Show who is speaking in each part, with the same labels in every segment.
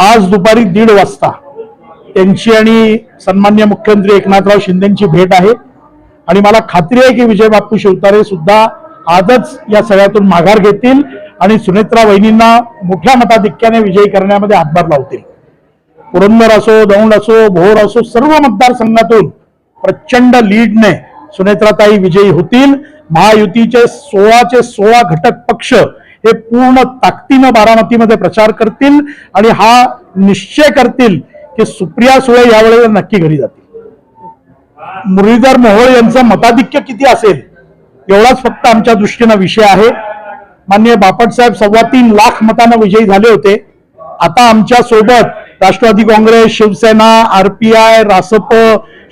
Speaker 1: आज दुपारी दीड वाजता त्यांची आणि सन्मान्य मुख्यमंत्री एकनाथराव शिंदेची भेट आहे. आणि मला खात्री आहे की विजय बापू शिवतारे सुद्धा आजच या सगळ्यातून माघार घेतील आणि सुनेत्रा वहिनींना मोठ्या मताधिक्याने विजयी करण्यामध्ये हातभार लावतील. पुरंदर असो दौंड असो भोर असो सर्व मतदारसंघातून प्रचंड लीडने सुनेत्राताई विजयी होतील. महायुतीचे सोळाचे सोळा घटक पक्ष हे पूर्ण ताकदीनं बारामतीमध्ये प्रचार करतील आणि हा निश्चय करतील की सुप्रिया सुळे यावेळेला नक्की घरी जातील. मुरलीधर मोहोळ यांचं मताधिक्य किती असेल? एवढाच फक्त आमच्या दृष्टीनं विषय आहे. माननीय बापटसाहेब सव्वा तीन लाख मतांना विजयी झाले होते. आता आमच्यासोबत राष्ट्रवादी काँग्रेस शिवसेना आरपीआय रासप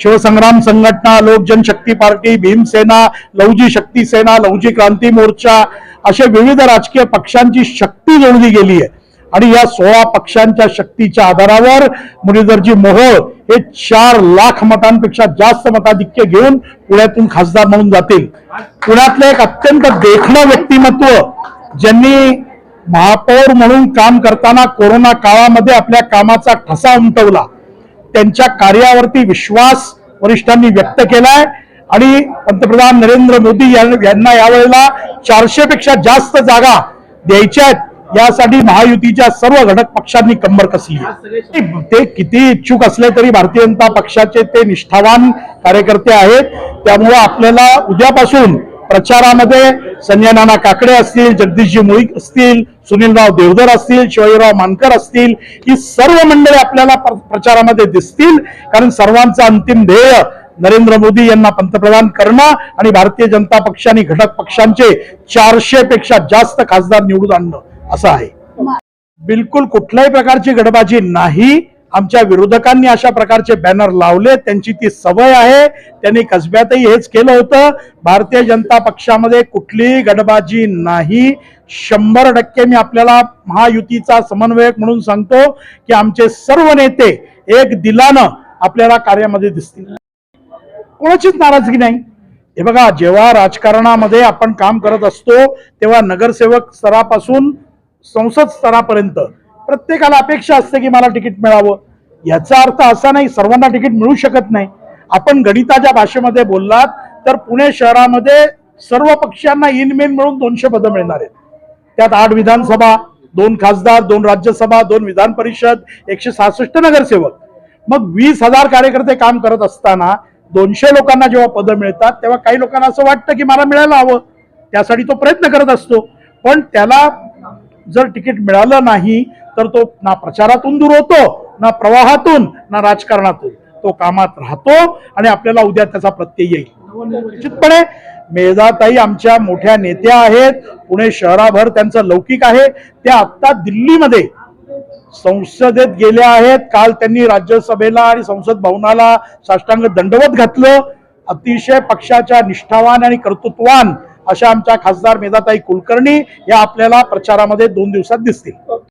Speaker 1: शिवसंग्राम संघटना लोक जनशक्ती पार्टी भीमसेना लवजी शक्ती सेना लवजी क्रांती मोर्चा असे विविध राजकीय पक्षांची शक्ती जोडली गेली आहे. आणि या सोळा पक्षांच्या शक्तीच्या आधारावर मुरलीधरजी मोहोळ हे चार लाख मतांपेक्षा जास्त मताधिक्य घेऊन पुण्यातून खासदार म्हणून जातील. पुण्यातलं एक अत्यंत देखणं व्यक्तिमत्व ज्यांनी महापौर म्हणून काम करताना कोरोना काळामध्ये आपल्या कामाचा ठसा उमटवला त्यांच्या कार्यावरती विश्वास वरिष्ठांनी व्यक्त केलाय. आणि पंतप्रधान नरेंद्र मोदी यांना यावेळेला चारशे पेक्षा जास्त जागा द्यायच्या आहेत. यासाठी महायुतीच्या सर्व घटक पक्षांनी कंबर कसली आहे. ते किती इच्छुक असले तरी भारतीय जनता पक्षाचे ते निष्ठावान कार्यकर्ते आहेत. त्यामुळे आपल्याला उद्यापासून प्रचारामध्ये संजय नाना काकडे असतील जगदीशजी मुळीक असतील सुनीलराव देवधर असतील शिवाजीराव मानकर असतील ही सर्व मंडळी आपल्याला प्रचारामध्ये दिसतील. कारण सर्वांचं अंतिम ध्येय नरेंद्र मोदी यांना पंतप्रधान करणं आणि भारतीय जनता पक्ष आणि घटक पक्षांचे चारशे पेक्षा जास्त खासदार निवडून आणणं असं आहे. बिलकुल कुठल्याही प्रकारची गडबाजी नाही. आमच्या विरोधकांनी अशा प्रकारचे बॅनर लावले त्यांची ती सवय आहे. त्यांनी कसब्यातही हेच केलं होतं. भारतीय जनता पक्षामध्ये कुठलीही गडबाजी नाही. शंभर टक्के मी आपल्याला महायुतीचा समन्वयक म्हणून सांगतो की आमचे सर्व नेते एक दिलानं आपल्याला कार्यामध्ये दिसतील. कोणाचीच नाराजगी नाही. हे बघा जेव्हा राजकारणामध्ये आपण काम करत असतो तेव्हा नगरसेवक स्तरापासून संसद स्तरापर्यंत प्रत्येकाला अपेक्षा असते की मला तिकीट मिळावं. याचा अर्थ असा नाही सर्वांना तिकीट मिळू शकत नाही. आपण गणिताच्या भाषेमध्ये बोललात तर पुणे शहरामध्ये सर्व पक्षांना इन मेन मिळून दोनशे पदं मिळणार आहेत. त्यात आठ विधानसभा दोन खासदार दोन राज्यसभा दोन विधान परिषद एकशे सहासष्ट नगरसेवक. मग वीस हजार कार्यकर्ते काम करत असताना दोनशे लोकांना जेव्हा पदं मिळतात तेव्हा काही लोकांना असं वाटतं की मला मिळायला हवं. त्यासाठी तो प्रयत्न करत असतो. पण त्याला जर तिकीट मिळालं नाही तर तो ना प्रचारातून दूर होतो ना प्रवाहातून ना राजकारणातून. तो कामात राहतो आणि आपल्याला उद्या त्याचा प्रत्यय येईल. निश्चितपणे मेधाताई आमच्या मोठ्या नेत्या आहेत. पुणे शहराभर त्यांचं लौकिक आहे. त्या आत्ता दिल्लीमध्ये संसदेत गेल्या आहेत. काल त्यांनी राज्यसभेला आणि संसद भवनाला साष्टांग दंडवत घातलं. अतिशय पक्षाच्या निष्ठावान आणि कर्तृत्वान अशा आमच्या खासदार मेधाताई कुलकर्णी या आपल्याला प्रचारामध्ये दोन दिवसात दिसतील.